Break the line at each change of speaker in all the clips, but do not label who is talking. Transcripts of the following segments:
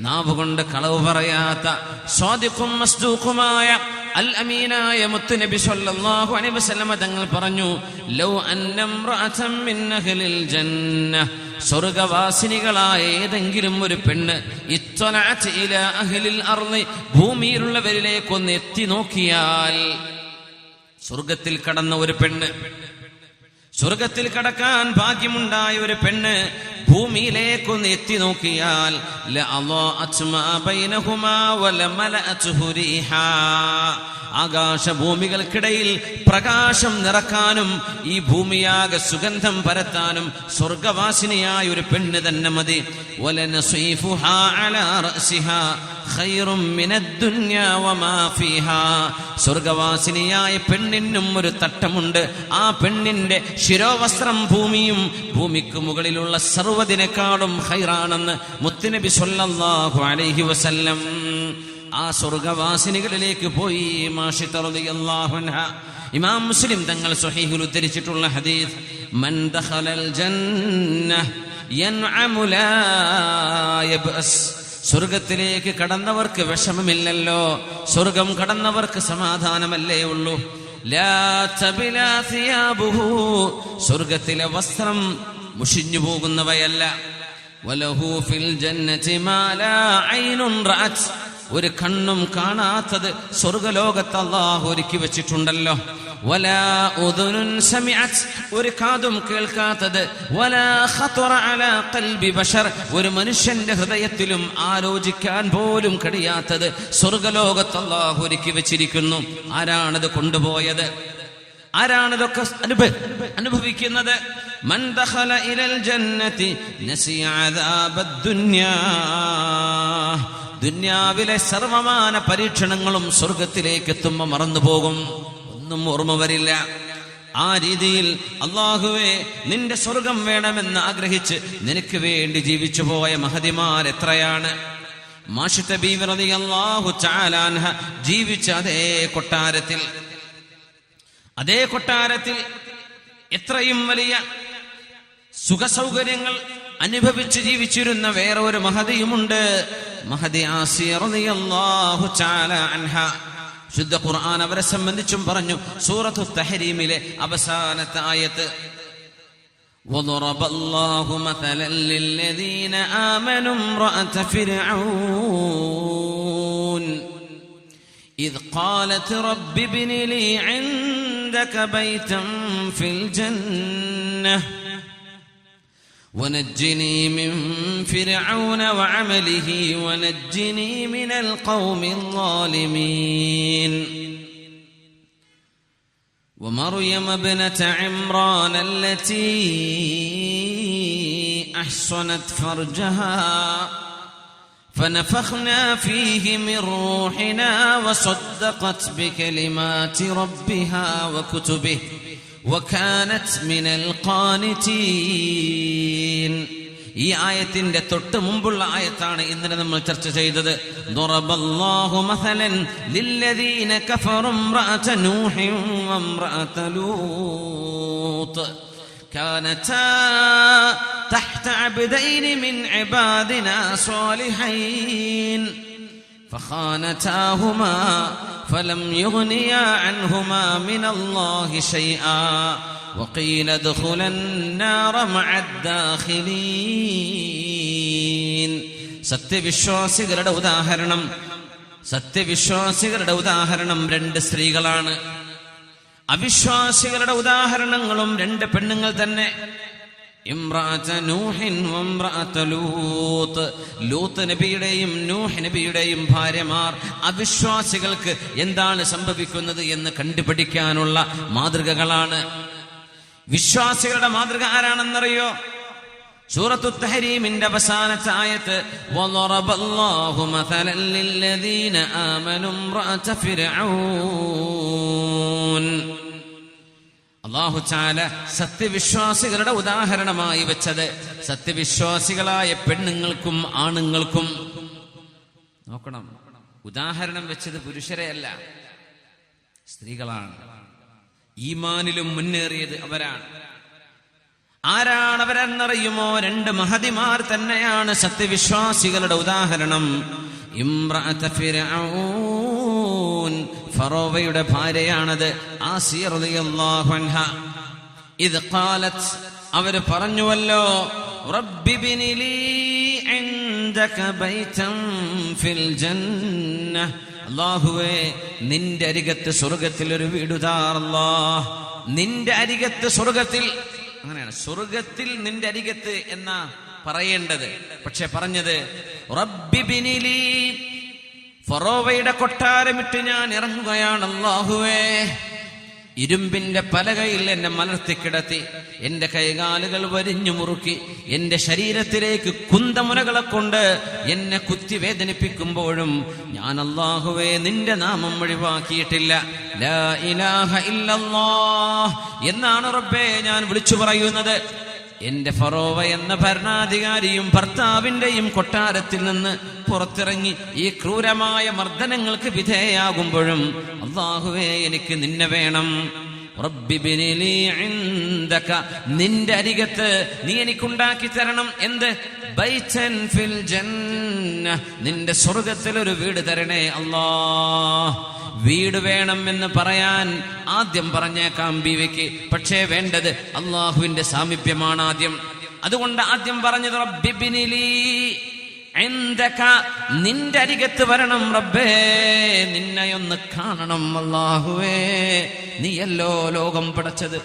നാവ് കൊണ്ട് കളവ് പറയാത്ത സ്വാദിഖും മസ്ദൂഖുമായ അൽ അമീനായ മുത്തുനബി സല്ലല്ലാഹു അലൈഹി വസല്ലമ തങ്ങൾ പറഞ്ഞു ലൗ അന്നംറഅതം മിൻ അഹ്ലിൽ ജന്ന സ്വർഗവാസിനികളായ ഏതെങ്കിലും ഒരു പെണ്ണ് ഇത്വലഅത് ഇലാ അഹ്ലിൽ അർളി ഭൂമിയിലുള്ളവരിലേക്കൊന്ന് എത്തി നോക്കിയാൽ സ്വർഗത്തിൽ കടന്ന ഒരു പെണ്ണ് സ്വർഗത്തിൽ കടക്കാൻ ഭാഗ്യമുണ്ടായ ഒരു പെണ്ണ് ഭൂമിയിലേക്കൊന്ന് എത്തി നോക്കിയാൽ. ആകാശഭൂമികൾക്കിടയിൽ പ്രകാശം നിറക്കാനും ഈ ഭൂമിയാകെ സുഗന്ധം പരത്താനും സ്വർഗവാസിനിയായ ഒരു പെണ്ണ് തന്നെ മതി സ്വർഗവാസിനിയായ പെണ്ണിനും ഒരു തട്ടമുണ്ട്. ആ പെണ്ണിന്റെ ശിരോവസ്ത്രം ഭൂമിയും ഭൂമിക്ക് മുകളിലുള്ള സർവതിനെക്കാളും ഹൈറാണെന്ന് മുത്തുനബി സൊല്ലാഹു അലൈഹി വസല്ലം ആ സ്വർഗവാസിനികളിലേക്ക് പോയി. മാഷി റളിയല്ലാഹു അൻഹ. ഇമാം മുസ്ലിം തങ്ങൾ സ്വഹീഹുൽ ഉദ്ധരിച്ചിട്ടുള്ള ഹദീസ് മൻ ദഖലൽ ജന്ന യൻഅമു ലാ സ്വർഗത്തിലേക്ക് കടന്നവർക്ക് വിഷമമില്ലല്ലോ. സ്വർഗം കടന്നവർക്ക് സമാധാനമല്ലേ ഉള്ളൂ. സ്വർഗത്തിലെ വസ്ത്രം മുഷിഞ്ഞു പോകുന്നവയല്ല. വലഹു ഒരു കണ്ണും കാണാത്തത് സ്വർഗലോകത്ത് അള്ളാഹു ഒരുക്കി വെച്ചിട്ടുണ്ടല്ലോ. ഒരു കാതും കേൾക്കാത്തത്. ഒരു മനുഷ്യന്റെ ഹൃദയത്തിലും ആലോചിക്കാൻ പോലും കഴിയാത്തത് സ്വർഗലോകത്ത് അള്ളാഹു ഒരുക്കി വെച്ചിരിക്കുന്നു. ആരാണത് കൊണ്ടുപോയത്? ആരാണിതൊക്കെ അനുഭ അനുഭവിക്കുന്നത്? മൻ ദഖല ഇലൽ ജന്നതി ദുന്യാവിലെ സർവമാന പരീക്ഷണങ്ങളും സ്വർഗത്തിലേക്ക് എത്തുമ്പോൾ മറന്നുപോകും. ഒന്നും ഓർമ്മ വരില്ല. ആ രീതിയിൽ അള്ളാഹുവെ നിന്റെ സ്വർഗം വേണമെന്ന് ആഗ്രഹിച്ച് നിനക്ക് വേണ്ടി ജീവിച്ചു പോയ മഹതിമാർ എത്രയാണ്? മാഷിത്ത ജീവിച്ച അതേ കൊട്ടാരത്തിൽ. അതേ കൊട്ടാരത്തിൽ എത്രയും വലിയ സുഖസൗകര്യങ്ങൾ അനുഭവിച്ച് ജീവിച്ചിരുന്ന വേറെ ഒരു മഹതിയുമുണ്ട്. മഹദി ആസിയ റളിയല്ലാഹു തആല അൻഹ ശുദ്ധ ഖുർആൻ അവരെ സംബന്ധിച്ചും പറഞ്ഞു സൂറത്തു തഹരീമിലെ അവസാനത്തെ ആയത്ത് وضرب الله مثلا للذين آمنوا امرأة فرعون إذ قالت رب ابن لي عندك بيتا في الجنة ونجني من فرعون وعمله ونجني من القوم الظالمين. ومريم ابنة عمران التي أحصنت فرجها فنفخنا فيه من روحنا وصدقت بكلمات ربها وكتبه وكانت من القانتين ഈ ആയത്തിന്റെ തൊട്ട് മുമ്പുള്ള ആയത്താണ് ഇന്നലെ നമ്മൾ ചർച്ച ചെയ്തത് ضربالله مثلا للذين كفروا امرأة نوح وامرأة لوط كانتا تحت عبدين من عبادنا صالحين فخانتاهما فلم يغنيا عنهما من الله شيئا وقيل ادخلا النار مع الداخلين സത്യവിശ്വാസികളുടെ ഉദാഹരണം സത്യവിശ്വാസികളുടെ ഉദാഹരണം രണ്ട് സ്ത്രീകളാണ് അവിശ്വാസികളുടെ ഉദാഹരണങ്ങളും രണ്ട് പെണ്ണുങ്ങൾ തന്നെ ഇമ്രാത്ത നൂഹിൻ വമ്രാത്ത ലൂത്ത് ലൂത്ത് നബിയുടെയും നൂഹ് നബിയുടെയും ഭാര്യമാർ അവിശ്വാസികൾക്ക് എന്താണ് സംഭവിക്കുന്നത് എന്ന് കണ്ടുപിടിക്കാനുള്ള മാതൃകകളാണ് വിശ്വാസികളുടെ മാതൃക ആരാണെന്നറിയോ സൂറത്തു തഹരീമിന്റെ അവസാനത്തെ ആയത്ത് وضرب الله مثلا للذين آمنوا امرأة فرعون അള്ളാഹു ചാല സത്യവിശ്വാസികളുടെ ഉദാഹരണമായി വെച്ചത്. സത്യവിശ്വാസികളായ പെണ്ണുങ്ങൾക്കും ആണുങ്ങൾക്കും നോക്കണം. ഉദാഹരണം വെച്ചത് പുരുഷരെയല്ല സ്ത്രീകളാണ്. ഈമാനിലും മുന്നേറിയത് അവരാണ്. ആരാണ് അവരെന്നറിയുമോ രണ്ട് മഹതിമാർ തന്നെയാണ് സത്യവിശ്വാസികളുടെ ഉദാഹരണം. ഇമ്രാ ഫറോവയുടെ ഭാര്യയാണത് ഇത് കാലത്ത് അവർ പറഞ്ഞുവല്ലോ അല്ലാഹുവേ നിന്റെ അരികത്ത് സ്വർഗത്തിൽ ഒരു വീടുതാറല്ലാ നിന്റെ അരികത്ത് സ്വർഗത്തിൽ അങ്ങനെയാണ് സ്വർഗത്തിൽ നിന്റെ അരികത്ത് എന്നാ പറയേണ്ടത്. പക്ഷെ പറഞ്ഞത് റബ്ബി ബിനി ലീ ഫറോവയുടെ കൊട്ടാരമിട്ട് ഞാൻ ഇറങ്ങുകയാണ് അള്ളാഹുവേ ഇരുമ്പിന്റെ പലകയിൽ എന്നെ മലർത്തി കിടത്തി എന്റെ കൈകാലുകൾ വരിഞ്ഞു മുറുക്കി എന്റെ ശരീരത്തിലേക്ക് കുന്തമുനകളെ കൊണ്ട് എന്നെ കുത്തി വേദനിപ്പിക്കുമ്പോഴും ഞാൻ അള്ളാഹുവേ നിന്റെ നാമം ഒഴിവാക്കിയിട്ടില്ല. എന്നാണ് റബ്ബേ ഞാൻ വിളിച്ചു പറയുന്നത്. എന്റെ ഫറോവ എന്ന ഭരണാധികാരിയും ഭർത്താവിന്റെയും കൊട്ടാരത്തിൽ നിന്ന് പുറത്തിറങ്ങി ഈ ക്രൂരമായ മർദ്ദനങ്ങൾക്ക് വിധേയാകുമ്പോഴും അള്ളാഹുവേ എനിക്ക് നിന്നെ വേണം. നിന്റെ അരികത്ത് നീ എനിക്കുണ്ടാക്കി തരണം എന്ത്? നിന്റെ സ്വർഗത്തിൽ ഒരു വീട് തരണേ അല്ലാ വീട് വേണം എന്ന് പറയാൻ ആദ്യം പറഞ്ഞേക്കാം ബീവിക്ക്. പക്ഷേ വേണ്ടത് അള്ളാഹുവിന്റെ സാമീപ്യമാണ് ആദ്യം. അതുകൊണ്ട് ആദ്യം പറഞ്ഞത് റബ്ബി ബിനി ലീ ഇൻദക. നിന്റെ അരികത്ത് വരണം റബ്ബേ നിന്നെ ഒന്ന് കാണണം അള്ളാഹുവേ. നീയല്ലോ ലോകം പടച്ചത്?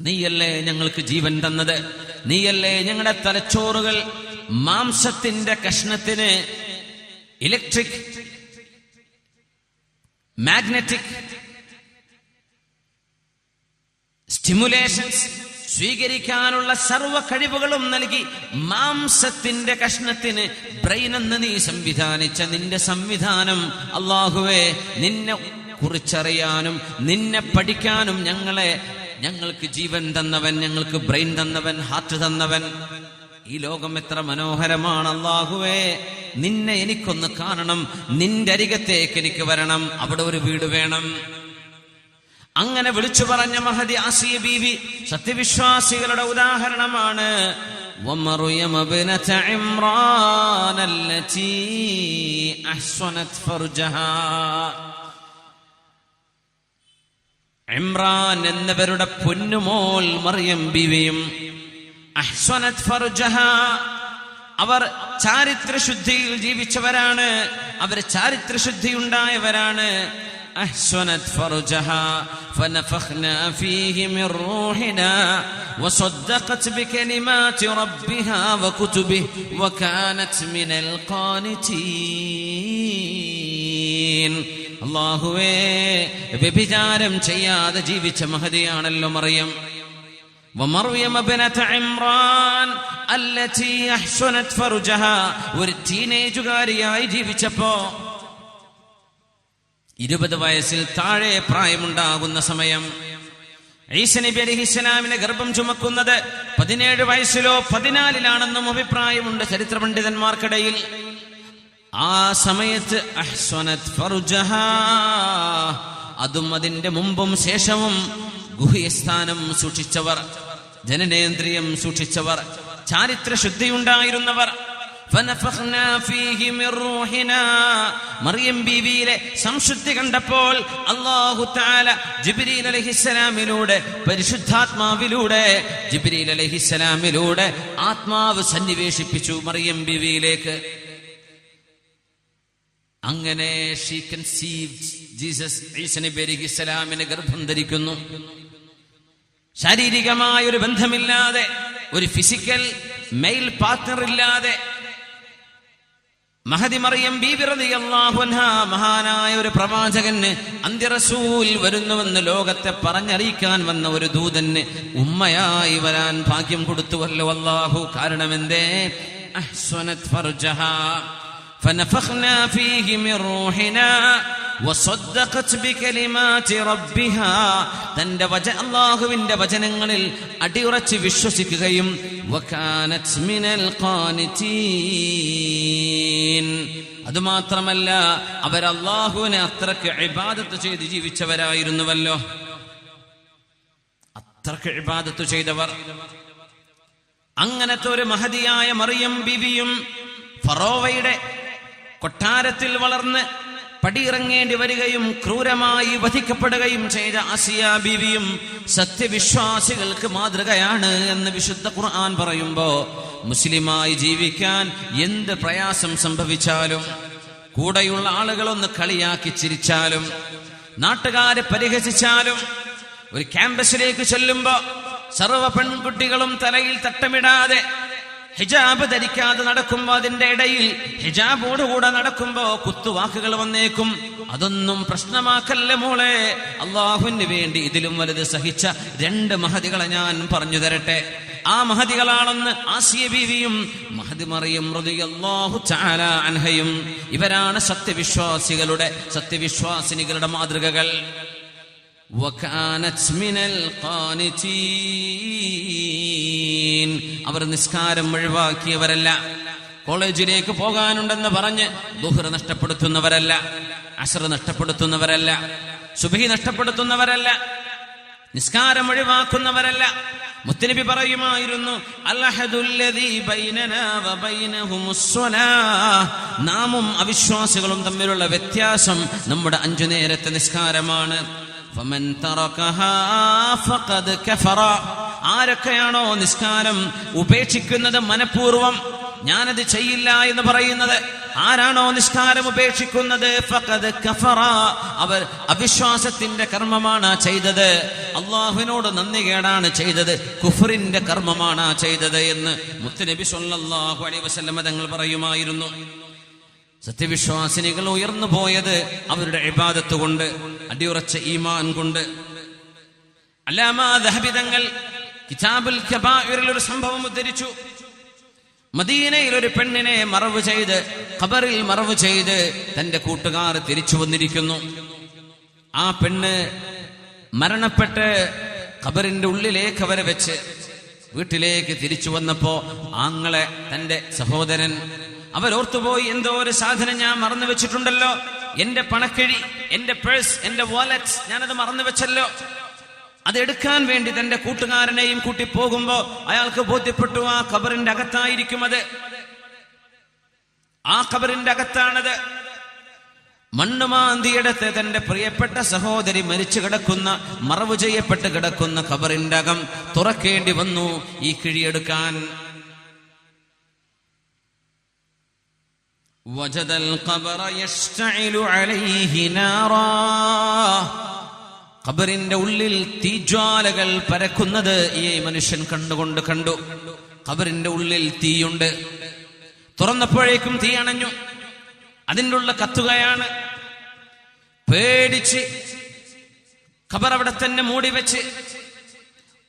നീയല്ലേ ഞങ്ങൾക്ക് ജീവൻ തന്നത്? നീയല്ലേ ഞങ്ങളുടെ തലച്ചോറുകൾ? മാംസത്തിന്റെ കഷ്ണത്തിന് ഇലക്ട്രിക് മാഗ്നറ്റിക് സ്റ്റിമുലേഷൻസ് സ്വീകരിക്കാനുള്ള സർവ കഴിവുകളും നൽകി മാംസത്തിന്റെ കഷ്ണത്തിന് ബ്രെയിൻ എന്ന് നീ സംവിധാനിച്ച നിന്റെ സംവിധാനം. അള്ളാഹുവേ നിന്നെ കുറിച്ചറിയാനും നിന്നെ പഠിക്കാനും ഞങ്ങളെ ഞങ്ങൾക്ക് ജീവൻ തന്നവൻ ഞങ്ങൾക്ക് ബ്രെയിൻ തന്നവൻ ഹാർട്ട് തന്നവൻ. ഈ ലോകം എത്ര മനോഹരമാണ് അള്ളാഹുവേ നിന്നെ എനിക്കൊന്ന് കാണണം. നിന്റെ അരികത്തേക്ക് എനിക്ക് വരണം. അവിടെ ഒരു വീട് വേണം. അങ്ങനെ വിളിച്ചു പറഞ്ഞ മഹതി ആസിയ ബീവി സത്യവിശ്വാസികളുടെ ഉദാഹരണമാണ്. ഇമ്രാൻ എന്നവരുടെ പൊന്നുമോൾ മറിയം ബീവിയും അഹ്സനത് ഫർജഹ അവർ ചാരിത്രശുദ്ധിയിൽ ജീവിച്ചവരാണ് അവർ ചാരിത്രശുദ്ധിയുണ്ടായവരാണ് أحسنت فرجها فنفخنا فيه من روحنا وصدقت بكلمات ربها وكتبه وكانت من القانتين അള്ളാഹുവേ വ്യഭിചാരം ചെയ്യാതെ ജീവിച്ച മഹതിയാണല്ലോ മറിയം ومريم ابنة عمران التي أحسنت فرجها ഒരു ടീനേജുകാരിയായി ജീവിച്ചപ്പോ ഇരുപത് വയസ്സിൽ താഴെ പ്രായമുണ്ടാകുന്ന സമയം ഈസ നബി അലിഹിസ്സലാമിനെ ഗർഭം ചുമക്കുന്നത് പതിനേഴ് വയസ്സിലോ പതിനാലിലാണെന്നും അഭിപ്രായമുണ്ട് ചരിത്ര പണ്ഡിതന്മാർക്കിടയിൽ ആ സമയത്ത് അഹ്സനത് ഫർജഹ അതും അതിന്റെ മുമ്പും ശേഷവും ഗുഹ്യസ്ഥാനം സൂക്ഷിച്ചവർ ജനനേന്ദ്രിയം സൂക്ഷിച്ചവർ ചാരിത്ര ശുദ്ധിയുണ്ടായിരുന്നവർ. മറിയം ബീവിയിലെ സംശുദ്ധി കണ്ടപ്പോൾ അല്ലാഹു തആല ജിബ്രീൽ അലഹിസ്സലാമിലൂടെ പരിശുദ്ധാത്മാവിലൂടെ ജിബ്രീൽ അലൈഹിസ്സലാമിലൂടെ ആത്മാവ് സന്നിവേശിപ്പിച്ചു മറിയം ബീവിയിലേക്ക്. അങ്ങനെ ഷീ കൺസീവ്ഡ് ജീസസ് ഈസനബി ഗർഭം ധരിക്കുന്നു. ശാരീരികമായ ഒരു ബന്ധമില്ലാതെ ഒരു ഫിസിക്കൽ മെയിൽ പാർട്ട്ണർ ഇല്ലാതെ മഹദി മറിയം ബീബി റളിയല്ലാഹു അൻഹ മഹാനായ ഒരു പ്രവാചകന് അന്ത്യറസൂൽ വരുന്നുവെന്ന് ലോകത്തെ പറഞ്ഞറിയിക്കാൻ വന്ന ഒരു ദൂതന് ഉമ്മയായി വരാൻ ഭാഗ്യം കൊടുത്തുവല്ലോ അല്ലാഹു കാരണമെന്തേ അഹ്സനത് ഫർജഹ فنفخنا فيه من روحنا وصدقت بكلمات ربها തന്റെ വച അള്ളാഹുവിന്റെ വചനങ്ങളിൽ അടിയുറച്ച് വിശ്വസിക്കുകയും അതുമാത്രമല്ല അവരല്ലാഹുവിനെ അത്രയ്ക്ക് ഇബാദത്ത് ചെയ്ത് ജീവിച്ചവരായിരുന്നുവല്ലോ. അത്രയ്ക്ക് ഇബാദത്ത് ചെയ്തവർ. അങ്ങനത്തെ ഒരു മഹതിയായ മറിയം ബിബിയും ഫറോവയുടെ കൊട്ടാരത്തിൽ വളർന്ന് പടിയിറങ്ങേണ്ടി വരികയും ക്രൂരമായി വധിക്കപ്പെടുകയും ചെയ്ത ആസിയ ബീവിയും സത്യവിശ്വാസികൾക്ക് മാതൃകയാണ് എന്ന് വിശുദ്ധ ഖുർആൻ പറയുമ്പോ മുസ്ലിമായി ജീവിക്കാൻ എന്ത് പ്രയാസം സംഭവിച്ചാലും കൂടെയുള്ള ആളുകളൊന്ന് കളിയാക്കി ചിരിച്ചാലും നാട്ടുകാരെ പരിഹസിച്ചാലും ഒരു ക്യാമ്പസിലേക്ക് ചെല്ലുമ്പോ സർവ പെൺകുട്ടികളും തലയിൽ തട്ടമിടാതെ ഹിജാബ് ധരിക്കാതെ നടക്കുമ്പോ അതിന്റെ ഇടയിൽ ഹിജാബോടുകൂടെ നടക്കുമ്പോ കുത്തുവാക്കുകൾ വന്നേക്കും അതൊന്നും പ്രശ്നമാക്കല്ല മോളെ അള്ളാഹുവിന് വേണ്ടി ഇതിലും വലുത് സഹിച്ച രണ്ട് മഹതികളെ ഞാൻ പറഞ്ഞു തരട്ടെ ആ മഹതികളാണെന്ന് ആസിയ ബീവിയും മഹദി മറിയും റളിയല്ലാഹു തആല അൻഹയും ഇവരാണ് സത്യവിശ്വാസികളുടെ സത്യവിശ്വാസിനികളുടെ മാതൃകകൾ وكانت من القانتين അവർ നിസ്കാരം ഒഴിവാക്കിയവരല്ല. കോളേജിലേക്ക് പോകാനുണ്ടെന്ന് പറഞ്ഞ് ദുഹർ നഷ്ടപ്പെടുത്തുന്നവരല്ല അസർ നഷ്ടപ്പെടുത്തുന്നവരല്ല സുബഹി നഷ്ടപ്പെടുത്തുന്നവരല്ല നിസ്കാരം ഒഴിവാക്കുന്നവരല്ല. മുത്തനബി പറയുമായിരുന്നു. നാമും അവിശ്വാസികളും തമ്മിലുള്ള വ്യത്യാസം നമ്മുടെ അഞ്ചു നേരത്തെ നിസ്കാരമാണ്. ആരൊക്കെയാണോ നിസ്കാരം ഉപേക്ഷിക്കുന്നത് മനഃപൂർവം ഞാനത് ചെയ്യില്ല എന്ന് പറയുന്നത്. ആരാണോ നിസ്കാരം ഉപേക്ഷിക്കുന്നത്. അവർ അവിശ്വാസത്തിന്റെ കർമ്മമാണ് ചെയ്തത്. അള്ളാഹുവിനോട് നന്ദി കേടാണ് ചെയ്തത്. കുഫറിന്റെ കർമ്മമാണ് ചെയ്തത് എന്ന് മുത്തുനബി സല്ലാഹു അലൈഹി വസല്ലമ തങ്ങൾ പറയുമായിരുന്നു. സത്യവിശ്വാസിനികൾ ഉയർന്നു പോയത് അവരുടെ ഇബാദത്ത് കൊണ്ട് അടിയുറച്ച ഈമാൻ കൊണ്ട്. അല്ലാമാ ദഹബിതങ്ങൾ കിതാബുൽ ഒരു സംഭവം ഉദ്ധരിച്ചു. മദീനയിൽ ഒരു പെണ്ണിനെ മറവ് ചെയ്ത് ഖബറിൽ മറവ് ചെയ്ത് തന്റെ കൂട്ടുകാർ തിരിച്ചു വന്നിരിക്കുന്നു. ആ പെണ്ണ് മരണപ്പെട്ട് ഖബറിന്റെ ഉള്ളിലേക്ക് അവരെ വെച്ച് വീട്ടിലേക്ക് തിരിച്ചു വന്നപ്പോ ആങ്ങളെ തന്റെ സഹോദരൻ അവരോർത്തുപോയി എന്തോ ഒരു സാധനം ഞാൻ മറന്നു വെച്ചിട്ടുണ്ടല്ലോ. എന്റെ പണക്കിഴി എന്റെ പേഴ്സ് എന്റെ വാലറ്റ് ഞാനത് മറന്നു വെച്ചല്ലോ. അത് എടുക്കാൻ വേണ്ടി തന്റെ കൂട്ടുകാരനെയും കൂട്ടി പോകുമ്പോ അയാൾക്ക് ബോധ്യപ്പെട്ടു ആ ഖബറിന്റെ അകത്തായിരിക്കും അത്. ആ ഖബറിന്റെ അകത്താണത്. മണ്ണുമാന്തിയെടുത്ത് തന്റെ പ്രിയപ്പെട്ട സഹോദരി മരിച്ചു കിടക്കുന്ന മറവ് ചെയ്യപ്പെട്ട് കിടക്കുന്ന ഖബറിന്റെ അകം തുറക്കേണ്ടി വന്നു. ഈ കിഴിയെടുക്കാൻ وجد القبر يشتعل عليه نارا ഖബറിന്റെ ഉള്ളിൽ തീജ്വാലകൾ പരക്കുന്നത് ഈ മനുഷ്യൻ കണ്ടുകൊണ്ട് കണ്ടു ഖബറിന്റെ ഉള്ളിൽ തീയുണ്ട് തുറന്നപ്പോഴേക്കും തീ അണഞ്ഞു അതിൻ്റെ ഉള്ള കത്തുകയാണ് പേടിച്ച് ഖബർ അവിടെ തന്നെ മൂടി വെച്ച്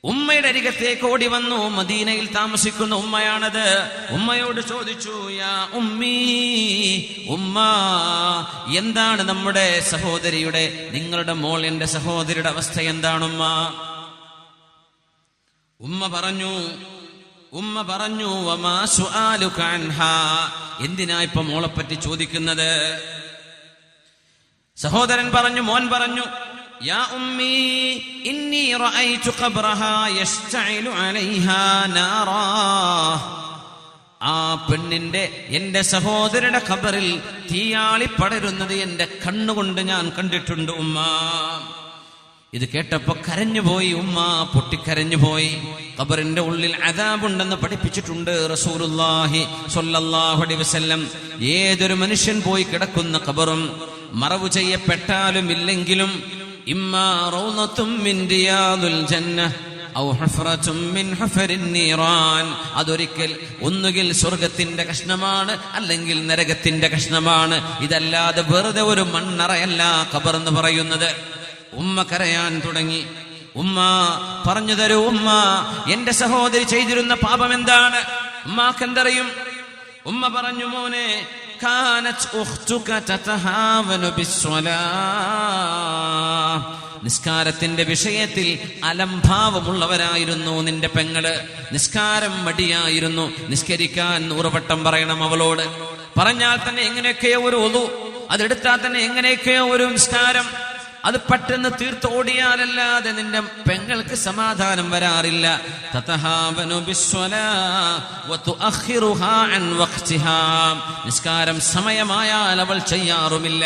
ഉമ്മയുടെ അരികത്തേക്ക് ഓടി വന്നു. മദീനയിൽ താമസിക്കുന്ന ഉമ്മയാണത്. ഉമ്മയോട് ചോദിച്ചു യാ ഉമ്മീ ഉമ്മ എന്താണ് നമ്മുടെ സഹോദരിയുടെ നിങ്ങളുടെ മോൾ എന്റെ സഹോദരിയുടെ അവസ്ഥ എന്താണ് ഉമ്മ? ഉമ്മ പറഞ്ഞു ഉമ്മ പറഞ്ഞു. എന്തിനാ ഇപ്പൊ മോളെപ്പറ്റി ചോദിക്കുന്നത്? സഹോദരൻ പറഞ്ഞു മോൻ പറഞ്ഞു യാ أمي إني رأيت قبرها يشتعل عليها نارا ആ പെണ്ണിന്റെ എന്റെ സഹോദരന്റെ ഖബറിൽ തീയാളി പടരുന്നത് എന്റെ കണ്ണുകൊണ്ട് ഞാൻ കണ്ടിട്ടുണ്ട് ഉമ്മ. ഇത് കേട്ടപ്പോ കരഞ്ഞുപോയി ഉമ്മ പൊട്ടിക്കരഞ്ഞുപോയി. ഖബറിന്റെ ഉള്ളിൽ അതാബുണ്ടെന്ന് പഠിപ്പിച്ചിട്ടുണ്ട് റസൂലുള്ളാഹി സ്വല്ലല്ലാഹു അലൈഹി വസല്ലം. ഏതൊരു മനുഷ്യൻ പോയി കിടക്കുന്ന ഖബറും മറവ് ചെയ്യപ്പെട്ടാലും ഇല്ലെങ്കിലും ഔ ഹുഫ്റത്തും മിൻ ഹുഫരിൻ നീറാൻ. അതൊരിക്കൽ ഒന്നുകിൽ സ്വർഗത്തിന്റെ കഷ്ണമാണ് അല്ലെങ്കിൽ നരകത്തിന്റെ കഷ്ണമാണ്. ഇതല്ലാതെ വെറുതെ ഒരു മണ്ണറയല്ല ഖബർ എന്ന് പറയുന്നത്. ഉമ്മ കരയാൻ തുടങ്ങി. ഉമ്മ പറഞ്ഞു തരൂ ഉമ്മ എന്റെ സഹോദരി ചെയ്തിരുന്ന പാപം എന്താണ് ഉമ്മാക്കെന്തറിയും ഉമ്മ പറഞ്ഞു മോനെ കാനത്ത് أختك تتهاون بالصلاة നിസ്കാരത്തിന്റെ വിഷയത്തിൽ അലംഭാവമുള്ളവരായിരുന്നു നിന്റെ പെങ്ങൾ. നിസ്കാരം മടിയായിരുന്നു. നിസ്കരിക്കാൻ നൂറുവട്ടം പറയണം അവളോട്. പറഞ്ഞാൽ തന്നെ എങ്ങനെയൊക്കെയോ ഒരു ഒതു അതെടുത്താൽ തന്നെ എങ്ങനെയൊക്കെയോ ഒരു നിസ്കാരം. അത് പെട്ടെന്ന് തീർത്തോടിയാലല്ലാതെ നിന്റെ പെങ്ങൾക്ക് സമാധാനം വരാറില്ല. നിസ്കാരം സമയമായാൽ അവൾ ചെയ്യാറുമില്ല.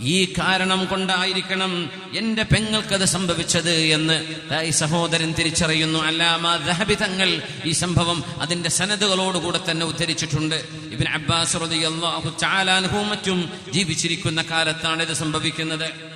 ഈ കാരണം കൊണ്ടായിരിക്കണം എന്റെ പെങ്ങൾക്കത് സംഭവിച്ചത് എന്ന് ഈ സഹോദരൻ തിരിച്ചറിയുന്നു. അല്ലാമ ദഹബി തങ്ങൾ ഈ സംഭവം അതിന്റെ സനദുകളോടുകൂടെ തന്നെ ഉദ്ധരിച്ചിട്ടുണ്ട്. ഇബിൻ അബ്ബാസ് മറ്റും ജീവിച്ചിരിക്കുന്ന കാലത്താണ് ഇത് സംഭവിക്കുന്നത്.